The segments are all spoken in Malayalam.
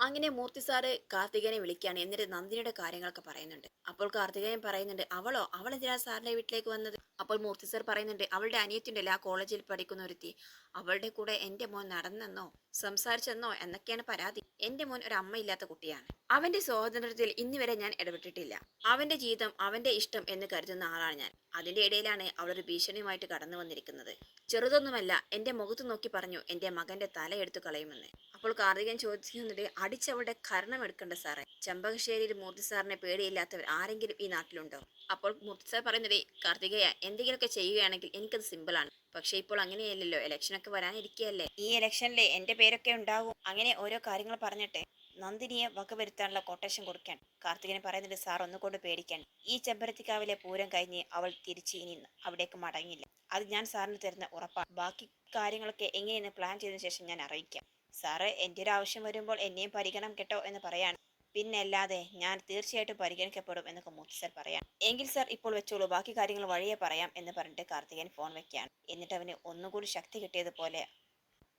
അങ്ങനെ മൂർത്തി സാറ് കാർത്തികനെ വിളിക്കുകയാണ്. എന്നിട്ട് നന്ദിനിയുടെ കാര്യങ്ങളൊക്കെ പറയുന്നുണ്ട്. അപ്പോൾ കാർത്തികനെ പറയുന്നുണ്ട് അവളോ? അവൾ സാറിന്റെ വീട്ടിലേക്ക് വന്നത്? അപ്പോൾ മൂർത്തി സർ പറയുന്നുണ്ട് അവളുടെ അനിയത്തിണ്ടല്ലോ ആ കോളേജിൽ പഠിക്കുന്ന ഒരുത്തി? അവളുടെ കൂടെ എന്റെ മോൻ നടന്നെന്നോ? സംസാരിച്ചെന്നോ? എന്നൊക്കെയാണ് പരാതി. എന്റെ മോൻ ഒരു അമ്മയില്ലാത്ത കുട്ടിയാണ്. അവന്റെ സ്വാതന്ത്ര്യത്തിൽ ഇന്നുവരെ ഞാൻ ഇടപെട്ടിട്ടില്ല. അവന്റെ ജീവിതം അവന്റെ ഇഷ്ടം എന്ന് കരുതുന്ന ആളാണ് ഞാൻ. അതിന്റെ ഇടയിലാണ് അവളൊരു ഭീഷണിയുമായിട്ട് കടന്നു വന്നിരിക്കുന്നത്. ചെറുതൊന്നുമല്ല എന്റെ മുഖത്ത് നോക്കി പറഞ്ഞു എന്റെ മകന്റെ തല എടുത്തു കളയുമെന്ന്. അപ്പോൾ കാർത്തികൻ ചോദിക്കുന്നുണ്ട് അടിച്ചവളുടെ കരണം എടുക്കേണ്ട സാറേ ചെമ്പകശ്ശേരിയിൽ മൂർത്തി സാറിനെ പേടിയില്ലാത്തവർ ആരെങ്കിലും ഈ നാട്ടിലുണ്ടോ? അപ്പോൾ മൂർത്തി സാർ പറയുന്നത് കാർത്തികയ എന്തെങ്കിലുമൊക്കെ ചെയ്യുകയാണെങ്കിൽ എനിക്കത് സിമ്പിളാണ് പക്ഷെ ഇപ്പോൾ അങ്ങനെയല്ലല്ലോ ഇലക്ഷനൊക്കെ വരാനിരിക്കുകയല്ലേ ഈ ഇലക്ഷനിലെ എന്റെ പേരൊക്കെ ഉണ്ടാകും അങ്ങനെ ഓരോ കാര്യങ്ങൾ പറഞ്ഞിട്ട് നന്ദിനിയെ വകവരുത്താനുള്ള കൊട്ടേഷൻ കൊടുക്കാൻ കാർത്തികന് പറയുന്നുണ്ട് സാർ ഒന്നുകൊണ്ട് പേടിക്കാൻ. ഈ ചെമ്പരത്തിക്കാവിലെ പൂരം കഴിഞ്ഞ് അവൾ തിരിച്ച് ഇനി അവിടേക്ക് മടങ്ങില്ല. അത് ഞാൻ സാറിന് തരുന്ന ഉറപ്പാണ്. ബാക്കി കാര്യങ്ങളൊക്കെ എങ്ങനെയെന്ന് പ്ലാൻ ചെയ്തതിനു ശേഷം ഞാൻ അറിയിക്കാം. സാറ് എന്റെ ഒരു ആവശ്യം വരുമ്പോൾ എന്നെയും പരിഗണം കേട്ടോ എന്ന് പറയാൻ പിന്നെ അല്ലാതെ ഞാൻ തീർച്ചയായിട്ടും പരിഗണിക്കപ്പെടും എന്നൊക്കെ മുത്തസർ സർ പറയാം എങ്കിൽ സർ ഇപ്പോൾ വെച്ചോളൂ. ബാക്കി കാര്യങ്ങൾ വഴിയെ പറയാം എന്ന് പറഞ്ഞിട്ട് കാർത്തികൻ ഫോൺ വെക്കുകയാണ്. എന്നിട്ട് അവന് ഒന്നുകൂടി ശക്തി കിട്ടിയതുപോലെ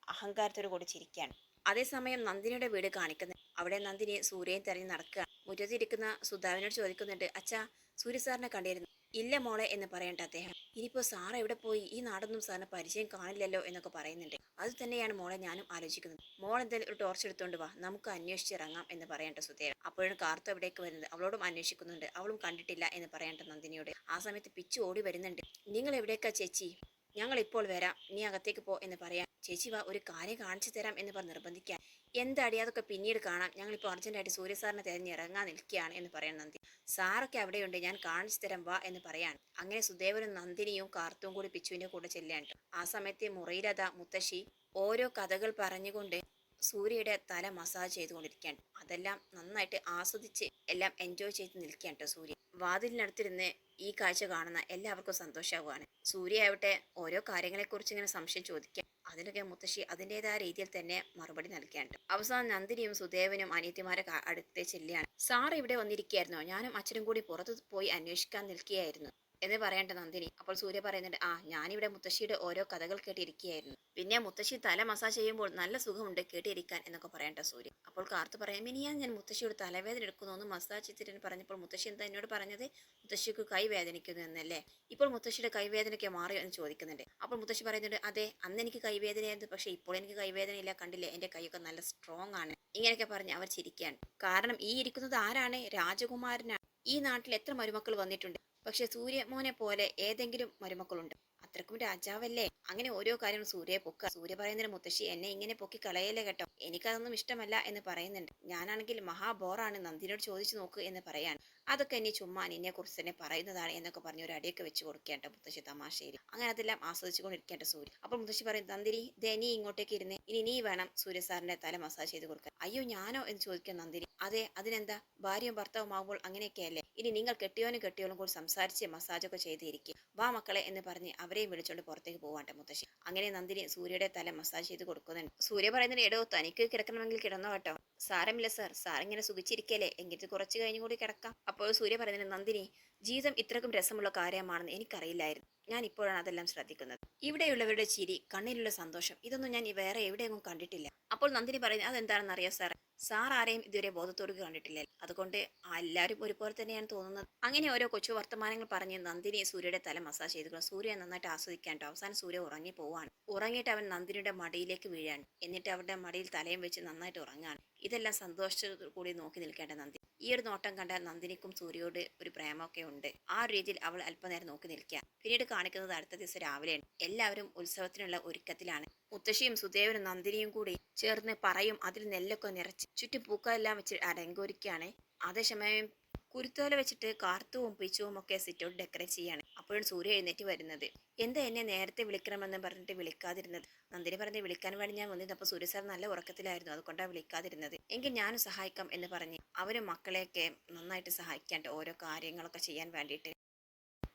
അഹങ്കാരത്തോടു കൂടി ചിരിക്കുകയാണ്. അതേസമയം നന്ദിനിയുടെ വീട് കാണിക്കുന്നു അവിടെ നന്ദിനി സൂര്യൻ തെരഞ്ഞു നടക്കുക മുറ്റത്തിരിക്കുന്ന സുധാവിനോട് ചോദിക്കുന്നുണ്ട് അച്ഛാ സൂര്യ സാറിനെ കണ്ടിരുന്നു? ഇല്ല മോളെ എന്ന് പറയണ്ട അദ്ദേഹം. ഇനിയിപ്പോ സാർ എവിടെ പോയി? ഈ നാടൊന്നും സാറിന് പരിചയം കാണില്ലല്ലോ എന്നൊക്കെ പറയുന്നുണ്ട്. അത് തന്നെയാണ് മോളെ ഞാനും ആലോചിക്കുന്നത്. മോൾ എന്തായാലും ഒരു ടോർച്ച് എടുത്തുകൊണ്ട് വാ. നമുക്ക് അന്വേഷിച്ചിറങ്ങാം എന്ന് പറയണ്ട സുധേവൻ അപ്പോഴും കാർത്തു എവിടേക്ക് വരുന്നത്? അവളോടും അന്വേഷിക്കുന്നുണ്ട്. അവളും കണ്ടിട്ടില്ല എന്ന് പറയണ്ട നന്ദിനിയോട്. ആ സമയത്ത് പിച്ചു ഓടി വരുന്നുണ്ട്. നിങ്ങൾ എവിടേക്കാ ചേച്ചി? ഞങ്ങൾ ഇപ്പോൾ വരാം. നീ അകത്തേക്ക് പോ എന്ന് പറയാം. ചേച്ചി വാ ഒരു കാര്യം കാണിച്ചു തരാം എന്ന് പറഞ്ഞ് നിർബന്ധിക്കാൻ എന്താടി അതൊക്കെ പിന്നീട് കാണാം. ഞങ്ങളിപ്പോൾ അർജന്റായിട്ട് സൂര്യ സാറിനെ തിരഞ്ഞിറങ്ങാൻ നിൽക്കുകയാണ് എന്ന് പറയാൻ നന്ദി. സാറൊക്കെ അവിടെയുണ്ട്. ഞാൻ കാണിച്ചു തരാം വാ എന്ന് പറയാൻ അങ്ങനെ സുദേവനും നന്ദിനിയും കാർത്തും കൂടി പിച്ചുവിന്റെ കൂടെ ചെല്ലാണ് ആ സമയത്തെ മുറിയിലത മുത്തശ്ശി ഓരോ കഥകൾ പറഞ്ഞുകൊണ്ട് സൂര്യയുടെ തല മസാജ് ചെയ്തുകൊണ്ടിരിക്കുകയാണ്. അതെല്ലാം നന്നായിട്ട് ആസ്വദിച്ച് എല്ലാം എൻജോയ് ചെയ്ത് നിൽക്കുകയാണ് കേട്ടോ സൂര്യ. വാതിലിനടുത്തിരുന്ന് ഈ കാഴ്ച കാണുന്ന എല്ലാവർക്കും സന്തോഷമാവുകയാണ് സൂര്യ ആവട്ടെ ഓരോ കാര്യങ്ങളെക്കുറിച്ച് ഇങ്ങനെ സംശയം ചോദിക്കാം. അതിനൊക്കെ മുത്തശ്ശി അതിന്റെതായ രീതിയിൽ തന്നെ മറുപടി നൽകിയാണ് അവസാനം നന്ദിനിയും സുദേവനും അനിയത്തിമാരെ അടുത്തേ ചെല്ലുകയാണ്. സാർ ഇവിടെ വന്നിരിക്കുകയായിരുന്നോ? ഞാനും അച്ഛനും കൂടി പുറത്ത് പോയി അന്വേഷിക്കാൻ നിൽക്കുകയായിരുന്നു. എന്ന് പറയണ്ട നന്ദിനി? അപ്പോൾ സൂര്യ പറയുന്നുണ്ട് ആ ഞാനിവിടെ മുത്തശ്ശിയുടെ ഓരോ കഥകൾ കേട്ടിരിക്കുകയായിരുന്നു. പിന്നെ മുത്തശ്ശി തല മസാജ് ചെയ്യുമ്പോൾ നല്ല സുഖമുണ്ട് കേട്ടിരിക്കാൻ എന്നൊക്കെ പറയേണ്ട സൂര്യ. അപ്പോൾ കാർത്ത് പറയാം ഇനിയാ ഞാൻ മുത്തശ്ശിയുടെ തലവേദന എടുക്കുന്നു ഒന്ന് മസാജ് ചെയ്തിട്ട് പറഞ്ഞപ്പോൾ മുത്തശ്ശി എന്താ എന്നോട് പറഞ്ഞത്? മുത്തശ്ശിക്ക് കൈ വേദനിക്കുന്നു എന്നല്ലേ? ഇപ്പോൾ മുത്തശ്ശിയുടെ കൈവേദനയ്ക്ക് മാറിയോ എന്ന് ചോദിക്കുന്നുണ്ട്. അപ്പോൾ മുത്തശ്ശി പറയുന്നുണ്ട് അതെ അന്ന് എനിക്ക് കൈവേദനയായിരുന്നു പക്ഷേ ഇപ്പോൾ എനിക്ക് കൈവേദനയില്ല കണ്ടില്ലേ എന്റെ കൈയൊക്കെ നല്ല സ്ട്രോങ് ആണ്. ഇങ്ങനെയൊക്കെ പറഞ്ഞ് അവർ ചിരിക്കുകയാണ്. കാരണം ഈ ഇരിക്കുന്നത് ആരാണ്? രാജകുമാരനാണ്. ഈ നാട്ടിൽ എത്ര മരുമക്കൾ വന്നിട്ടുണ്ട്? പക്ഷെ സൂര്യമോനെ പോലെ ഏതെങ്കിലും മരുമക്കളുണ്ട്. അത്രക്കും രാജാവല്ലേ? അങ്ങനെ ഓരോ കാര്യവും സൂര്യയെ പൊക്കുക. സൂര്യ പറയുന്നതിന് മുത്തശ്ശി എന്നെ ഇങ്ങനെ പൊക്കി കളയല്ലേ കേട്ടോ? എനിക്കതൊന്നും ഇഷ്ടമല്ല എന്ന് പറയുന്നുണ്ട്. ഞാനാണെങ്കിൽ മഹാബോറാണ്. നന്ദിനോട് ചോദിച്ചു നോക്ക് എന്ന് പറയാൻ അതൊക്കെ ഇനി ചുമ്മാ നിന്നെ കുറിച്ച് തന്നെ പറയുന്നതാണ് എന്നൊക്കെ പറഞ്ഞ് ഒരു അടിയൊക്കെ വെച്ച് കൊടുക്കേണ്ട മുത്തശ്ശി തമാശയിൽ. അങ്ങനെ അതെല്ലാം ആസ്വദിച്ചുകൊണ്ടിരിക്കേണ്ട സൂര്യ. അപ്പോൾ മുത്തശ്ശി പറയും തന്തിരി ദേ നീ ഇങ്ങോട്ടേക്ക് ഇരുന്ന് ഇനി നീ വേണം സൂര്യ സാറിന്റെ തല മസാജ് ചെയ്ത് കൊടുക്കാൻ. അയ്യോ ഞാനോ? എന്ന് ചോദിക്കാൻ നന്ദിനി. അതെ അതിനെന്താ? ഭാര്യയും ഭർത്താവും ആകുമ്പോൾ അങ്ങനെയൊക്കെയല്ലേ ഇനി നിങ്ങൾ കെട്ടിയോനും കെട്ടിയോളും കൂടി സംസാരിച്ച് മസാജൊക്കെ ചെയ്തിരിക്കും. വാ മക്കളെ എന്ന് പറഞ്ഞ് അവരെയും വിളിച്ചോണ്ട് പുറത്തേക്ക് പോവാണ്ട മുത്തശ്ശി. അങ്ങനെ നന്ദിനി സൂര്യയുടെ തല മസാജ് ചെയ്ത് കൊടുക്കുന്നുണ്ട്. സൂര്യ പറയുന്നത് എടോ തനിക്ക് കിടക്കണമെങ്കിൽ കിടന്നോ കേട്ടോ. സാരമില്ല സാർ സാറിങ്ങനെ സുഖിച്ചിരിക്കലേ എങ്കിൽ കുറച്ച് കഴിഞ്ഞും കൂടി കിടക്കാം. അപ്പോൾ സൂര്യ പറയുന്നതിന് നന്ദിനി ജീവിതം ഇത്രക്കും രസമുള്ള കാര്യമാണെന്ന് എനിക്കറിയില്ലായിരുന്നു. ഞാൻ ഇപ്പോഴാണ് അതെല്ലാം ശ്രദ്ധിക്കുന്നത്. ഇവിടെയുള്ളവരുടെ ചിരി കണ്ണിലുള്ള സന്തോഷം ഇതൊന്നും ഞാൻ വേറെ എവിടെയെങ്കിലും കണ്ടിട്ടില്ല. അപ്പോൾ നന്ദിനി പറയുന്നത് അതെന്താണെന്ന് അറിയാം സാർ സാർ ആരെയും ഇതുവരെ ബോധത്തോട് കണ്ടിട്ടില്ല. അതുകൊണ്ട് എല്ലാവരും ഒരുപോലെ തന്നെയാണ് തോന്നുന്നത്. അങ്ങനെ ഓരോ കൊച്ചു വർത്തമാനങ്ങൾ പറഞ്ഞ് നന്ദിനി സൂര്യയുടെ തല മസാജ് ചെയ്തു സൂര്യ നന്നായിട്ട് ആസ്വദിക്കാൻ. അവസാനം സൂര്യ ഉറങ്ങി പോവാണ് ഉറങ്ങിയിട്ട് അവൻ നന്ദിനിയുടെ മടിയിലേക്ക് വീഴാണ്. എന്നിട്ട് അവരുടെ മടിയിൽ തലയും വെച്ച് നന്നായിട്ട് ഉറങ്ങാണ്. ഇതെല്ലാം സന്തോഷത്തോടു കൂടി നോക്കി നിൽക്കേണ്ട നന്ദി. ഈ ഒരു നോട്ടം കണ്ട നന്ദിനിക്കും സൂര്യയോട് ഒരു പ്രേമമൊക്കെ ഉണ്ട്. ആ ഒരു രീതിയിൽ അവൾ അല്പനേരം നോക്കി നിൽക്കുക. പിന്നീട് കാണിക്കുന്നത് അടുത്ത ദിവസം രാവിലെയാണ് എല്ലാവരും ഉത്സവത്തിനുള്ള ഒരുക്കത്തിലാണ്. മുത്തശ്ശിയും സുദേവനും നന്ദിനിയും കൂടി ചേർന്ന് പറയും അതിൽ നെല്ലൊക്കെ നിറച്ച് ചുറ്റും പൂക്കളെല്ലാം വെച്ച് അലങ്കരിക്കുകയാണ്. അതേസമയം കുരുത്തോല വെച്ചിട്ട് കാർത്തുവും പിച്ചുവും ഒക്കെ സിറ്റൗട്ട് ഡെക്കറേറ്റ് ചെയ്യാണ്. അപ്പോഴും സൂര്യ എഴുന്നേറ്റ് വരുന്നത്. എന്താ എന്നെ നേരത്തെ വിളിക്കണമെന്ന് പറഞ്ഞിട്ട് വിളിക്കാതിരുന്നത്? നന്ദിനി പറഞ്ഞ് വിളിക്കാൻ വേണ്ടി ഞാൻ വന്നിരുന്നു. അപ്പോൾ സൂര്യ സാർ നല്ല ഉറക്കത്തിലായിരുന്നു. അതുകൊണ്ടാണ് വിളിക്കാതിരുന്നത്. എങ്കിൽ ഞാനും സഹായിക്കാം എന്ന് പറഞ്ഞ് അവരും മക്കളെയൊക്കെ നന്നായിട്ട് സഹായിക്കാണ്ട് ഓരോ കാര്യങ്ങളൊക്കെ ചെയ്യാൻ വേണ്ടിയിട്ട്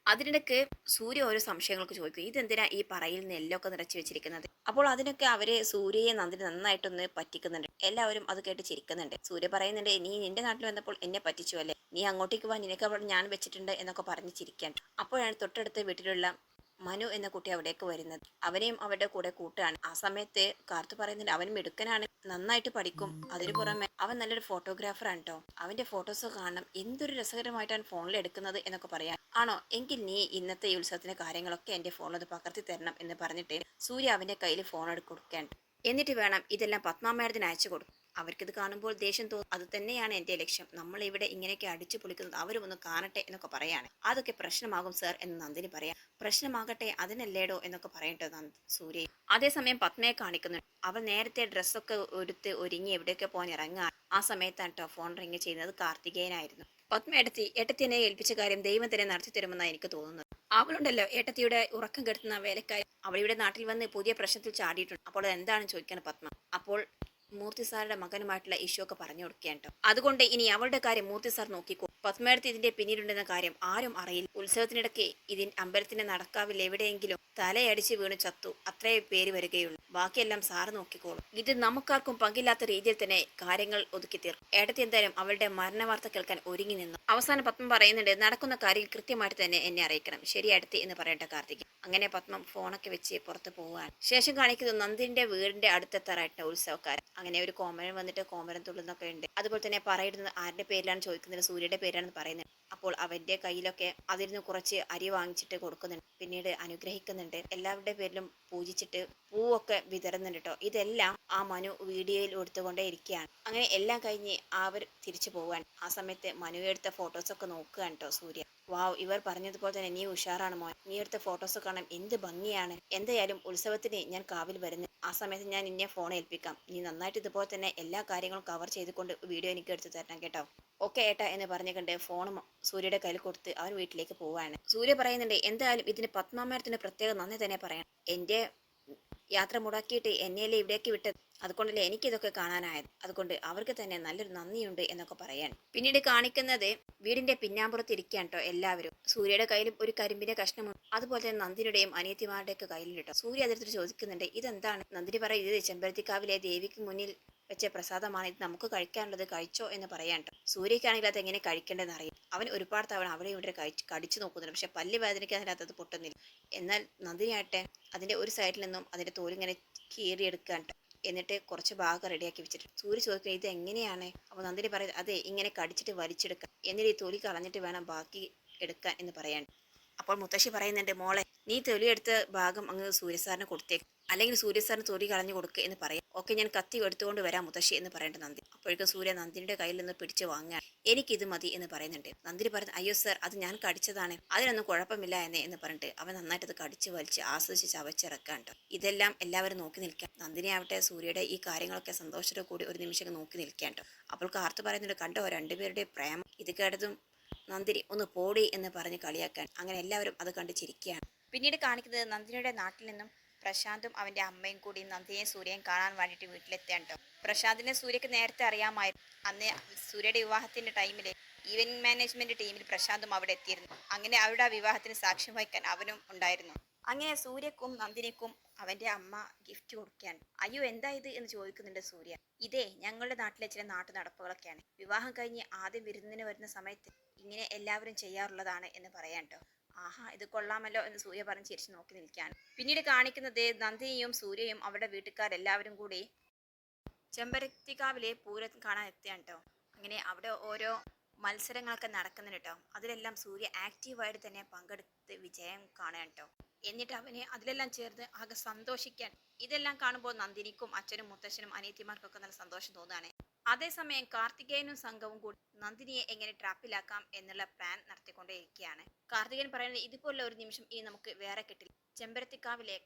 അതിനിടയ്ക്ക് സൂര്യ ഓരോ സംശയങ്ങൾക്ക് ചോദിക്കും. ഇതെന്തിനാ ഈ പറയിൽ നെല്ലൊക്കെ നിറച്ചു വെച്ചിരിക്കുന്നത്? അപ്പോൾ അതിനൊക്കെ അവർ സൂര്യയെ നന്ദിനി നന്നായിട്ടൊന്ന് പറ്റിക്കുന്നുണ്ട്. എല്ലാവരും അത് കേട്ട് ചിരിക്കുന്നുണ്ട്. സൂര്യ പറയുന്നുണ്ട് നീ നിന്റെ നാട്ടിൽ വന്നപ്പോൾ എന്നെ പറ്റിച്ചു അല്ലേ? നീ അങ്ങോട്ടേക്ക് പോവാൻ നിനക്ക് അവിടെ ഞാൻ വെച്ചിട്ടുണ്ട് എന്നൊക്കെ പറഞ്ഞ് ചിരിക്കാൻ അപ്പോഴാണ് തൊട്ടടുത്ത വീട്ടിലുള്ള മനു എന്ന കുട്ടി അവിടേക്ക് വരുന്നത്. അവനെയും അവരുടെ കൂടെ കൂട്ടാണ് ആ സമയത്ത് കാർത്തു പറയുന്നുണ്ട് അവൻ മിടുക്കനാണ് നന്നായിട്ട് പഠിക്കും. അതിനു പുറമെ അവൻ നല്ലൊരു ഫോട്ടോഗ്രാഫറാണ് കേട്ടോ അവന്റെ ഫോട്ടോസ് കാണണം. എന്തൊരു രസകരമായിട്ടാണ് ഫോണിൽ എടുക്കുന്നത് എന്നൊക്കെ പറയാൻ. ആണോ? എങ്കിൽ നീ ഇന്നത്തെ ഈ ഉത്സവത്തിന്റെ കാര്യങ്ങളൊക്കെ എന്റെ ഫോണിൽ അത് പകർത്തി തരണം എന്ന് പറഞ്ഞിട്ട് സൂര്യ അവന്റെ കയ്യിൽ ഫോൺ എടുക്കൊടുക്കേണ്ട എന്നിട്ട് വേണം ഇതെല്ലാം പത്മാമേടത്തിന് അയച്ചു കൊടുക്കും അവർക്കിത് കാണുമ്പോൾ ദേഷ്യം തോന്നും. അത് തന്നെയാണ് എന്റെ ലക്ഷ്യം. നമ്മൾ ഇവിടെ ഇങ്ങനെയൊക്കെ അടിച്ചു പൊളിക്കുന്നത് അവരും ഒന്ന് കാണട്ടെ എന്നൊക്കെ പറയാണ്. അതൊക്കെ പ്രശ്നമാകും സർ എന്ന് നന്ദിനി പറയാം. പ്രശ്നമാകട്ടെ അതിനല്ലേടോ എന്നൊക്കെ പറയട്ടെ സൂര്യ. അതേസമയം പത്മയെ കാണിക്കുന്നു അവൾ നേരത്തെ ഡ്രസ്സൊക്കെ ഒരുത്ത് ഒരുങ്ങി എവിടെയൊക്കെ പോകാൻ ഇറങ്ങാൻ ആ സമയത്താണ് ടോ ഫോൺ റിങ് ചെയ്യുന്നത് കാർത്തികേയനായിരുന്നു. പത്മ എടത്തി ഏട്ടത്തിനെ ഏൽപ്പിച്ച കാര്യം ദൈവം തന്നെ നടത്തി തരുമെന്നാണ് എനിക്ക് തോന്നുന്നത്. അവളുണ്ടല്ലോ ഏട്ടത്തിയുടെ ഉറക്കം കെടുത്തുന്ന വേലക്കാരി. അവളിവിടെ നാട്ടിൽ വന്ന് പുതിയ പ്രശ്നത്തിൽ ചാടിയിട്ടുണ്ട്. അപ്പോൾ എന്താണ് ചോദിക്കാൻ പത്മ. അപ്പോൾ മൂർത്തി സാറുടെ മകനുമായിട്ടുള്ള ഇഷ്യൂ ഒക്കെ പറഞ്ഞു കൊടുക്കുകയാണ്. അതുകൊണ്ട് ഇനി അവളുടെ കാര്യം മൂർത്തി സാർ നോക്കിക്കോ. പത്മേടത്ത് ഇതിന്റെ പിന്നിലുണ്ടെന്ന കാര്യം ആരും അറിയില്ല. ഉത്സവത്തിനിടയ്ക്ക് ഇതിൻ അമ്പലത്തിന്റെ നടക്കാവിൽ എവിടെയെങ്കിലും തലയടിച്ച് വീണ് ചത്തു. അത്രയും പേര് വരികയുള്ളൂ. ബാക്കിയെല്ലാം സാറ് നോക്കിക്കോളും. ഇത് നമുക്കാർക്കും പങ്കില്ലാത്ത രീതിയിൽ തന്നെ കാര്യങ്ങൾ ഒതുക്കി തീർക്കും. ഏടത്തി എന്തായാലും അവളുടെ മരണവാർത്ത കേൾക്കാൻ ഒരുങ്ങി നിന്നു. അവസാനം പത്മം പറയുന്നുണ്ട് നടക്കുന്ന കാര്യം കൃത്യമായിട്ട് തന്നെ എന്നെ അറിയിക്കണം. ശരി അടുത്ത് എന്ന് പറയട്ടെ കാർത്തിക്. അങ്ങനെ പത്മം ഫോണൊക്കെ വെച്ച് പുറത്ത് പോവാണ്. ശേഷം കാണിക്കുന്നത് നന്ദിന്റെ വീടിന്റെ അടുത്തെത്താറായിട്ട് ഉത്സവക്കാരൻ. അങ്ങനെ ഒരു കോമരൻ വന്നിട്ട് കോമരൻ തുള്ളുന്നൊക്കെ ഉണ്ട്. അതുപോലെ തന്നെ പറയുന്നത് ആരുടെ പേരിലാണ് ചോദിക്കുന്നത് സൂര്യയുടെ പേരാണെന്ന് പറയുന്നത് അപ്പോൾ അവന്റെ കയ്യിലൊക്കെ അതിൽ നിന്ന് കുറച്ച് അരി വാങ്ങിച്ചിട്ട് കൊടുക്കുന്നുണ്ട്. പിന്നീട് അനുഗ്രഹിക്കുന്നുണ്ട്. എല്ലാവരുടെ പേരിലും പൂജിച്ചിട്ട് പൂവൊക്കെ വിതറുന്നുണ്ട് കേട്ടോ ഇതെല്ലാം ആ മനു വീഡിയോയിൽ എടുത്തുകൊണ്ടേ ഇരിക്കുകയാണ്. അങ്ങനെ എല്ലാം കഴിഞ്ഞ് അവർ തിരിച്ചു പോവാണ് ആ സമയത്ത് മനു എടുത്ത ഫോട്ടോസ് ഒക്കെ നോക്കുകയാണ് കേട്ടോ സൂര്യ. വാവ് ഇവർ പറഞ്ഞതുപോലെ തന്നെ നീ ഉഷാറാണ് മോൻ നീ എടുത്ത ഫോട്ടോസ് കാണാൻ എന്ത് ഭംഗിയാണ്. എന്തായാലും ഉത്സവത്തിന് ഞാൻ കാവിൽ വരുന്നു. ആ സമയത്ത് ഞാൻ നിന്നെ ഫോൺ ഏൽപ്പിക്കാം. നീ നന്നായിട്ട് ഇതുപോലെ തന്നെ എല്ലാ കാര്യങ്ങളും കവർ ചെയ്തുകൊണ്ട് വീഡിയോ എനിക്ക് എടുത്തു തരണം കേട്ടോ. ഓക്കെ ഏട്ടാ എന്ന് പറഞ്ഞുകൊണ്ട് ഫോൺ സൂര്യയുടെ കയ്യിൽ കൊടുത്ത് അവൻ വീട്ടിലേക്ക് പോവാണ് സൂര്യ പറയുന്നുണ്ട് എന്തായാലും ഇതിന് പത്മാമരത്തിന് പ്രത്യേക നന്ദി തന്നെ പറയണം. എന്റെ യാത്ര മുടക്കിയിട്ട് എന്നെയല്ലേ ഇവിടേക്ക് വിട്ടത്? അതുകൊണ്ടല്ലേ എനിക്കിതൊക്കെ കാണാനായത്. അതുകൊണ്ട് അവർക്ക് തന്നെ നല്ലൊരു നന്ദിയുണ്ട് എന്നൊക്കെ പറയാൻ. പിന്നീട് കാണിക്കുന്നത് വീടിന്റെ പിന്നാമ്പുറത്ത് ഇരിക്കാൻ കേട്ടോ എല്ലാവരും. സൂര്യയുടെ കയ്യിലും ഒരു കരിമ്പിന്റെ കഷ്ണമുണ്ട്. അതുപോലെ തന്നെ നന്ദിനിയുടെയും അനിയത്തിമാരുടെയൊക്കെ കയ്യിലുണ്ട് കേട്ടോ സൂര്യ അതിർത്തി ചോദിക്കുന്നുണ്ട് ഇതെന്താണ്? നന്ദിനി പറയും ഇത് ചെമ്പരത്തിക്കാവിലെ ദേവിക്ക് മുന്നിൽ വെച്ച പ്രസാദമാണ് ഇത് നമുക്ക് കഴിക്കാനുള്ളത് കഴിച്ചോ എന്ന് പറയാണ്ട് സൂര്യക്കാണെങ്കിൽ അത് എങ്ങനെ കഴിക്കേണ്ടതെന്ന് അറിയാം. അവൻ ഒരുപാട് തവണ അവിടെ ഇവിടെ കഴിച്ച് കടിച്ചു നോക്കുന്നുണ്ട്. പക്ഷെ പല്ല് വേദനയ്ക്ക് അതിനകത്ത് അത് പൊട്ടുന്നില്ല. എന്നാൽ നന്ദിനിയാട്ടെ അതിന്റെ ഒരു സൈഡിൽ നിന്നും അതിന്റെ തോലിങ്ങനെ കീറിയെടുക്കാണ്ട് എന്നിട്ട് കുറച്ച് ഭാഗം റെഡിയാക്കി വെച്ചിട്ട് സൂര്യ ചോദിക്കുന്നത് ഇത് എങ്ങനെയാണ്? അപ്പോൾ നന്ദിനി പറയുന്നത് അതെ ഇങ്ങനെ കടിച്ചിട്ട് വലിച്ചെടുക്കാം എന്നിട്ട് ഈ തൊലി കളഞ്ഞിട്ട് വേണം ബാക്കി എടുക്കാൻ എന്ന് പറയാൻ അപ്പോൾ മുത്തശ്ശി പറയുന്നുണ്ട് മോളെ നീ തൊലിയെടുത്ത ഭാഗം അങ്ങ് സൂര്യസാറിന് കൊടുത്തേക്ക്. അല്ലെങ്കിൽ സൂര്യസാറിന് തൊടി കളഞ്ഞു കൊടുക്കുക എന്ന് പറയാം. ഓക്കെ ഞാൻ കത്തി എടുത്തുകൊണ്ട് വരാം മുത്തശ്ശി എന്ന് പറയേണ്ട നന്ദി. അപ്പോഴേക്കും സൂര്യ നന്ദിനിയുടെ കയ്യിൽ നിന്ന് പിടിച്ച് വാങ്ങാൻ എനിക്കിത് മതി എന്ന് പറയുന്നുണ്ട്. നന്ദിനി പറഞ്ഞു അയ്യോ സർ അത് ഞാൻ കടിച്ചതാണ്. അതിനൊന്നും കുഴപ്പമില്ല എന്നെ എന്ന് പറഞ്ഞിട്ട് അവൻ നന്നായിട്ട് അത് കടിച്ച് വലിച്ച് ആസ്വദിച്ച് ചവച്ചിറക്കാൻ കേട്ടോ. ഇതെല്ലാം എല്ലാവരും നോക്കി നിൽക്കാം നന്ദിനി ആവട്ടെ സൂര്യയുടെ ഈ കാര്യങ്ങളൊക്കെ സന്തോഷത്തോടെ കൂടി ഒരു നിമിഷം നോക്കി നിൽക്കാൻ കേട്ടോ. അപ്പോൾ കാർത്ത് പറയുന്നുണ്ട് കണ്ടോ രണ്ടുപേരുടെ പ്രേമം. ഇത് കേട്ടതും നന്ദിനി ഒന്ന് പോടി എന്ന് പറഞ്ഞ് കളിയാക്കാൻ. അങ്ങനെ എല്ലാവരും അത് കണ്ട് ചിരിക്കുകയാണ്. പിന്നീട് കാണിക്കുന്നത് നന്ദിനിയുടെ നാട്ടിൽ നിന്നും പ്രശാന്തും അവന്റെ അമ്മയും കൂടി നന്ദിനെയും സൂര്യയും കാണാൻ വേണ്ടിയിട്ട് വീട്ടിലെത്തിയാണ് കേട്ടോ. പ്രശാന്തിനെ സൂര്യക്ക് നേരത്തെ അറിയാമായിരുന്നു. അന്ന് സൂര്യയുടെ വിവാഹത്തിന്റെ ടൈമിൽ ഈവന്റ് മാനേജ്മെന്റ് ടീമിൽ പ്രശാന്തും അവിടെ എത്തിയിരുന്നു. അങ്ങനെ അവരുടെ ആ വിവാഹത്തിന് സാക്ഷ്യം വഹിക്കാൻ അവനും ഉണ്ടായിരുന്നു. അങ്ങനെ സൂര്യക്കും നന്ദിനിക്കും അവന്റെ അമ്മ ഗിഫ്റ്റ് കൊടുക്കുകയാണ്. അയ്യോ എന്താ ഇത്? എന്ന് ചോദിക്കുന്നുണ്ട് സൂര്യ. ഇതേ ഞങ്ങളുടെ നാട്ടിലെ ചില നാട്ടു നടപ്പുകളൊക്കെയാണ് വിവാഹം കഴിഞ്ഞ് ആദ്യം വിരുന്നിന് വരുന്ന സമയത്ത് ഇങ്ങനെ എല്ലാവരും ചെയ്യാറുള്ളതാണ് എന്ന് പറയാൻ കേട്ടോ. ആഹാ ഇത് കൊള്ളാമല്ലോ എന്ന് സൂര്യ പറഞ്ഞ് ചിരിച്ചു നോക്കി നിൽക്കാൻ പിന്നീട് കാണിക്കുന്നത് നന്ദിനിയും സൂര്യയും അവരുടെ വീട്ടുകാരെല്ലാവരും കൂടി ചെമ്പരത്തിക്കാവിലെ പൂരം കാണാൻ എത്തിയാണ് കേട്ടോ അങ്ങനെ അവിടെ ഓരോ മത്സരങ്ങളൊക്കെ നടക്കുന്നുണ്ട് കേട്ടോ അതിലെല്ലാം സൂര്യ ആക്റ്റീവായിട്ട് തന്നെ പങ്കെടുത്ത് വിജയം കാണാൻ കേട്ടോ എന്നിട്ട് അവനെ അതിലെല്ലാം ചേർന്ന് ആകെ സന്തോഷിക്കാൻ ഇതെല്ലാം കാണുമ്പോൾ നന്ദിനിക്കും അച്ഛനും മുത്തശ്ശനും അനിയത്തിമാർക്കൊക്കെ നല്ല സന്തോഷം തോന്നുകയാണ്. അതേസമയം കാർത്തികേയനും സംഘവും കൂടി നന്ദിനിയെ എങ്ങനെ ട്രാപ്പിലാക്കാം എന്നുള്ള പ്ലാൻ നടത്തിക്കൊണ്ടേയിരിക്കുകയാണ് കാർത്തികേയൻ പറയുന്നത് ഇതുപോലുള്ള ഒരു നിമിഷം ഇനി നമുക്ക് വേറെ കിട്ടില്ല. ചെമ്പരത്തിക്കാവിലെ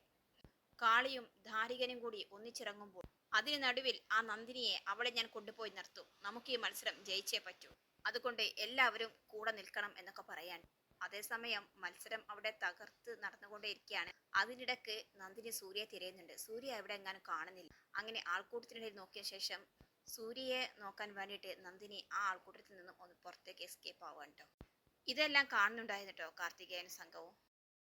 കാളിയും ധാരികനും കൂടി ഒന്നിച്ചിറങ്ങുമ്പോൾ അതിന് നടുവിൽ ആ നന്ദിനിയെ അവളെ ഞാൻ കൊണ്ടുപോയി നിർത്തും. നമുക്ക് ഈ മത്സരം ജയിച്ചേ പറ്റൂ. അതുകൊണ്ട് എല്ലാവരും കൂടെ നിൽക്കണം എന്നൊക്കെ പറയാൻ. അതേസമയം മത്സരം അവിടെ തകർത്ത് നടന്നുകൊണ്ടേയിരിക്കുകയാണ്. അതിനിടക്ക് നന്ദിനി സൂര്യയെ തിരയുന്നുണ്ട്. സൂര്യ എവിടെ എങ്ങാനും കാണുന്നില്ല. അങ്ങനെ ആൾക്കൂട്ടത്തിനിടയിൽ നോക്കിയ ശേഷം സൂര്യയെ നോക്കാൻ വേണ്ടിയിട്ട് നന്ദിനി ആ ആൾക്കൂട്ടത്തിൽ നിന്നും ഒന്ന് പുറത്തേക്ക് എസ്കേപ്പ് ആവാൻ കേട്ടോ ഇതെല്ലാം കാണുന്നുണ്ടായിരുന്നു കേട്ടോ കാർത്തികേയൻ സംഘവും.